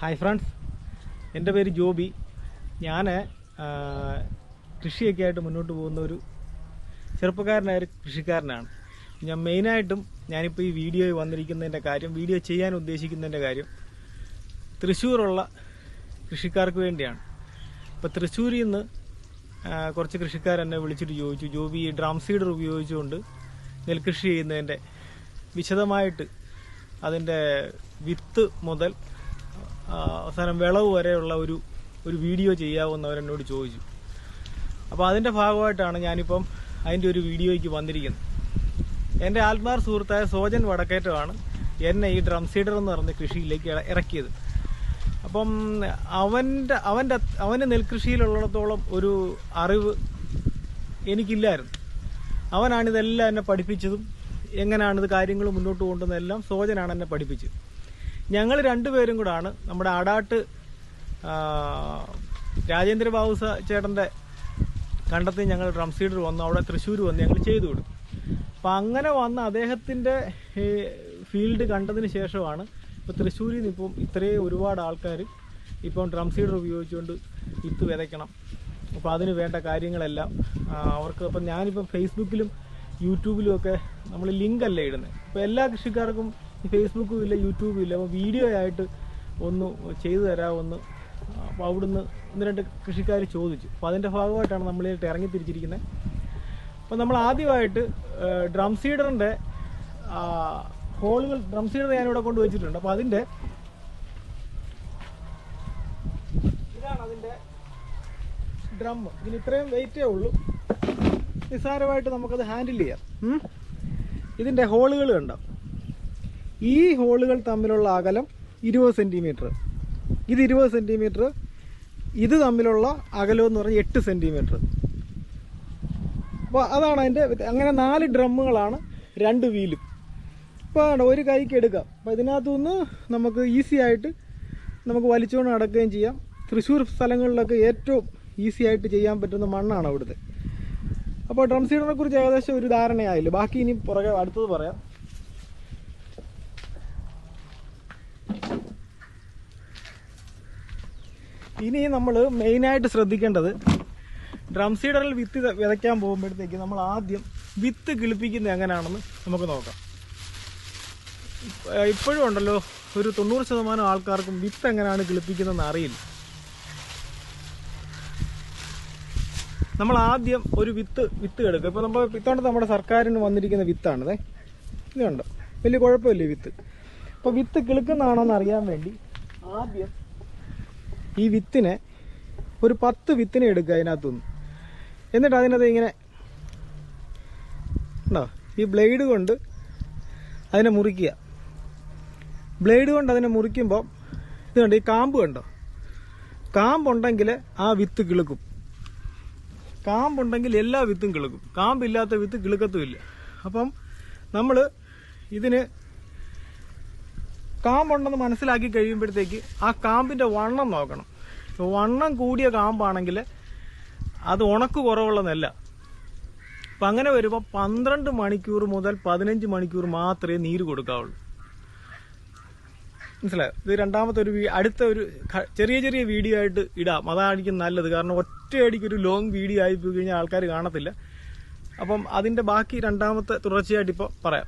Hi friends എന്റെ പേര് ജോബി. ഞാൻ കൃഷിയൊക്കെ ആയിട്ട് മുന്നോട്ട് പോകുന്ന ഒരു ചെറുപ്പക്കാരനായ ഒരു കൃഷിക്കാരനാണ്. ഞാൻ മെയിനായിട്ടും ഞാനിപ്പോൾ ഈ വീഡിയോയിൽ വന്നിരിക്കുന്നതിന്റെ കാര്യം വീഡിയോ ചെയ്യാൻ ഉദ്ദേശിക്കുന്നതിന്റെ കാര്യം തൃശ്ശൂറുള്ള കൃഷിക്കാർക്ക് വേണ്ടിയാണ്. ഇപ്പോൾ തൃശ്ശൂരിൽ നിന്ന് കുറച്ച് കൃഷിക്കാരെന്നെ വിളിച്ചിട്ട് ചോദിച്ചു. ജോബി ഈ ഡ്രം സീഡർ ഉപയോഗിച്ചുകൊണ്ട് നെൽകൃഷി ചെയ്യുന്നതിന്റെ വിശദമായിട്ട് അതിന്റെ വിത്ത് മുതൽ അവസാനം വിളവ് വരെയുള്ള ഒരു ഒരു വീഡിയോ ചെയ്യാമെന്ന് അവരെന്നോട് ചോദിച്ചു. അപ്പോൾ അതിന്റെ ഭാഗമായിട്ടാണ് ഞാനിപ്പം അതിന്റെ ഒരു വീഡിയോയ്ക്ക് വന്നിരിക്കുന്നത്. എന്റെ ആത്മാർ സുഹൃത്തായ സോജൻ വടക്കേറ്റമാണ് എന്നെ ഈ ഡ്രം സീഡർ എന്ന് പറഞ്ഞ കൃഷിയിലേക്ക് ഇറക്കിയത്. അപ്പം അവന്റെ അവന്റെ അവന് നെൽകൃഷിയിലുള്ളിടത്തോളം ഒരു അറിവ് എനിക്കില്ലായിരുന്നു. അവനാണിതെല്ലാം എന്നെ പഠിപ്പിച്ചതും എങ്ങനെയാണ് കാര്യങ്ങൾ മുന്നോട്ട് കൊണ്ടുവന്നതെല്ലാം സോജനാണ് എന്നെ പഠിപ്പിച്ചത്. ഞങ്ങൾ രണ്ടുപേരും കൂടാണ്. നമ്മുടെ ആടാട്ട് ആ, രാജേന്ദ്ര ബാബു സ- ചേട്ടന്റെ കണ്ടെത്തി ഞങ്ങൾ ഡ്രം സീഡർ വന്നു. അവിടെ തൃശ്ശൂർ വന്ന് ഞങ്ങൾ ചെയ്തു കൊടുത്തു. അപ്പം അങ്ങനെ വന്ന അദ്ദേഹത്തിന്റെ ഫീൽഡ് കണ്ടതിന് ശേഷമാണ് ഇപ്പോൾ തൃശ്ശൂരിൽ നിന്ന് ഇപ്പം ഇത്രയും ഒരുപാട് ആൾക്കാർ ഇപ്പം ഡ്രം സീഡർ ഉപയോഗിച്ചുകൊണ്ട് വിത്ത് വിതയ്ക്കണം. അപ്പോൾ അതിന് വേണ്ട കാര്യങ്ങളെല്ലാം അവർക്ക് അപ്പം ഞാനിപ്പം ഫേസ്ബുക്കിലും യൂട്യൂബിലും ഒക്കെ നമ്മൾ ലിങ്ക് അല്ലേ ഇടുന്നത് അപ്പോൾ എല്ലാ കൃഷിക്കാർക്കും ഫേസ്ബുക്കും ഇല്ല യൂട്യൂബും ഇല്ല. അപ്പോൾ വീഡിയോ ആയിട്ട് ഒന്ന് ചെയ്തു തരാമെന്ന് അപ്പോൾ അവിടുന്ന് ഒന്ന് രണ്ട് കൃഷിക്കാർ ചോദിച്ചു. അപ്പോൾ അതിന്റെ ഭാഗമായിട്ടാണ് നമ്മളിട്ട് ഇറങ്ങി തിരിച്ചിരിക്കുന്നത് അപ്പോൾ നമ്മൾ ആദ്യമായിട്ട് ഡ്രം സീഡറിന്റെ ഹോളുകൾ ഡ്രം സീഡർ ഞാനിവിടെ കൊണ്ട് വെച്ചിട്ടുണ്ട്. അപ്പോൾ അതിന്റെ ഇതാണ് അതിന്റെ ഡ്രം. ഇതിന് ഇത്രയും വെയിറ്റേ ഉള്ളൂ. നിസ്സാരമായിട്ട് നമുക്കത് ഹാൻഡിൽ ചെയ്യാം. ഇതിന്റെ ഹോളുകൾ കണ്ടോ? ഈ ഹോളുകൾ തമ്മിലുള്ള അകലം ഇരുപത് സെന്റിമീറ്റർ ഇത് ഇരുപത് സെന്റിമീറ്റർ ഇത് തമ്മിലുള്ള അകലം എന്ന് പറഞ്ഞാൽ എട്ട് സെന്റിമീറ്റർ അപ്പോൾ അതാണ് അതിന്റെ അങ്ങനെ നാല് ഡ്രമ്മുകളാണ് രണ്ട് വീലും. ഇപ്പോൾ ഒരു കൈക്ക് എടുക്കാം. അപ്പോൾ ഇതിനകത്തുനിന്ന് നമുക്ക് ഈസി ആയിട്ട് നമുക്ക് വലിച്ചുകൊണ്ട് നടക്കുകയും ചെയ്യാം. തൃശ്ശൂർ സ്ഥലങ്ങളിലൊക്കെ ഏറ്റവും ഈസി ആയിട്ട് ചെയ്യാൻ പറ്റുന്ന മണ്ണാണ് അവിടുത്തെ. അപ്പോൾ ഡ്രം സീഡറിനെ കുറിച്ച് ഏകദേശം ഒരു ധാരണയായില്ല? ബാക്കി ഇനി പുറകെ അടുത്തത് പറയാം. ഇനി നമ്മൾ മെയിനായിട്ട് ശ്രദ്ധിക്കേണ്ടത് ഡ്രം സീഡറിൽ വിത്ത് വിതയ്ക്കാൻ പോകുമ്പോഴത്തേക്ക് നമ്മൾ ആദ്യം വിത്ത് കിളിപ്പിക്കുന്നത് എങ്ങനെയാണെന്ന് നമുക്ക് നോക്കാം. ഇപ്പ- ഇപ്പോഴും ഉണ്ടല്ലോ ഒരു തൊണ്ണൂറ് ശതമാനം ആൾക്കാർക്കും വിത്ത് എങ്ങനെയാണ് കിളിപ്പിക്കുന്നതെന്ന് അറിയില്ല. നമ്മൾ ആദ്യം ഒരു വിത്ത് വിത്ത് എടുക്കുക ഇപ്പോൾ നമ്മൾ വിത്തോണ്ട് നമ്മുടെ സർക്കാരിന് വന്നിരിക്കുന്ന വിത്താണിതേ ഇതുണ്ട്. വലിയ കുഴപ്പമില്ല വിത്ത് അപ്പോൾ വിത്ത് കിളുക്കുന്നതാണോ എന്ന് അറിയാൻ വേണ്ടി ആദ്യം ഈ വിത്തിനെ ഒരു പത്ത് വിത്തിനെ എടുക്കുക അതിനകത്തുനിന്ന്. എന്നിട്ട് അതിനകത്ത് ഇങ്ങനെ ഉണ്ടോ? ഈ ബ്ലേഡ് കൊണ്ട് അതിനെ മുറിക്കുക. ബ്ലേഡ് കൊണ്ട് അതിനെ മുറിക്കുമ്പോൾ ഇത് കണ്ടോ? ഈ കാമ്പ് കണ്ടോ? കാമ്പുണ്ടെങ്കിൽ ആ വിത്ത് കിളുക്കും. കാമ്പുണ്ടെങ്കിൽ എല്ലാ വിത്തും കിളുക്കും. കാമ്പില്ലാത്ത വിത്ത് കിളുക്കത്തുമില്ല. അപ്പം നമ്മൾ ഇതിന് കാമ്പുണ്ടെന്ന് മനസ്സിലാക്കി കഴിയുമ്പോഴത്തേക്ക് ആ കാമ്പിന്റെ വണ്ണം നോക്കണം. വണ്ണം കൂടിയ കാമ്പാണെങ്കിൽ അത് ഉണക്ക് കുറവുള്ള നെല്ല അപ്പം അങ്ങനെ വരുമ്പോൾ പന്ത്രണ്ട് മണിക്കൂർ മുതൽ പതിനഞ്ച് മണിക്കൂർ മാത്രമേ നീര് കൊടുക്കാവുള്ളൂ. മനസ്സിലായോ? ഇത് രണ്ടാമത്തെ ഒരു അടുത്ത ഒരു ചെറിയ ചെറിയ വീഡിയോ ആയിട്ട് ഇടാം. അതായിരിക്കും നല്ലത്. കാരണം ഒറ്റയടിക്ക് ഒരു ലോങ് വീഡിയോ ആയി പോയി കഴിഞ്ഞാൽ ആൾക്കാർ കാണത്തില്ല. അപ്പം അതിന്റെ ബാക്കി രണ്ടാമത്തെ തുടർച്ചയായിട്ട് ഇപ്പോൾ പറയാം.